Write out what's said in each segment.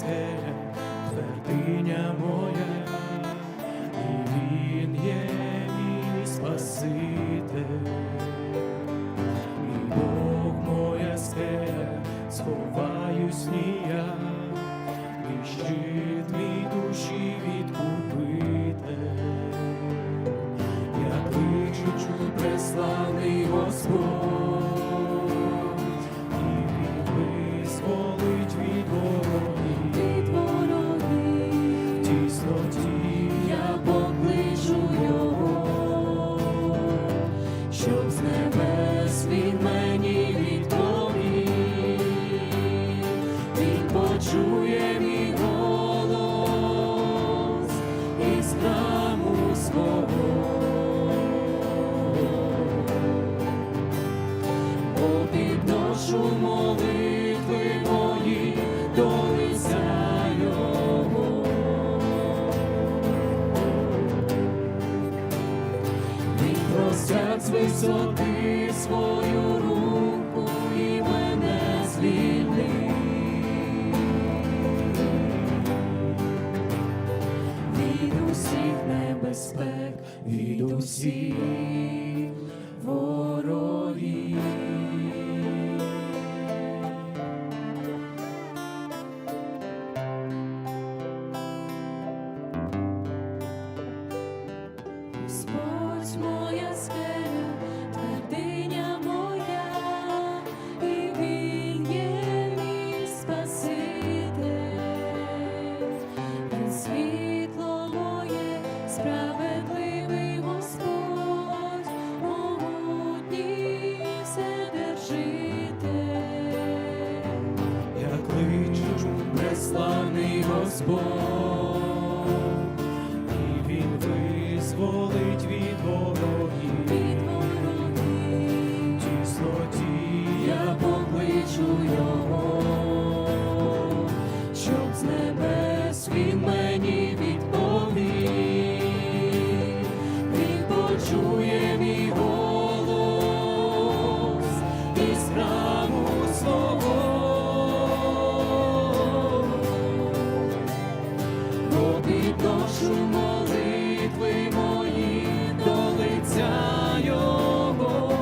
твердиня моя. Почує мій голос із храму свого. Бо підношу молитви мої до лиця Його. Він простяг з висоти свою руку від ворогів. Господь моя скеля, Господь, і він визволить від ворогів. Від ворогів. Тісноті я покличу щоб з небес він мені відповів. Мій голос із храму підношу молитви мої до лиця Його.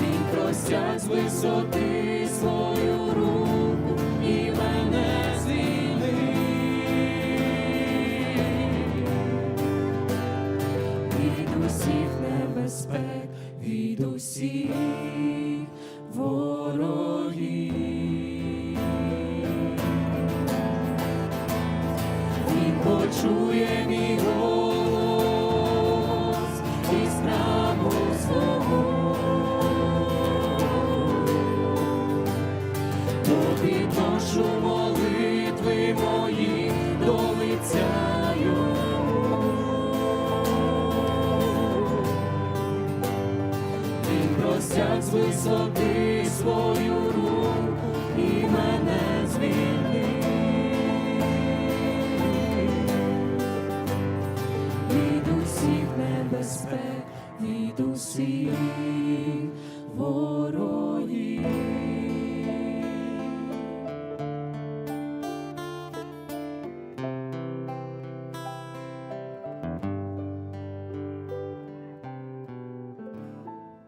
Він простяг з висоти свою руку і мене звільнив. Від усіх небезпек, від усіх почує мій голос і справу свого, тобі дошу молитви мої до лиця Його. Ти свою руку і мене звільнив. Ворог.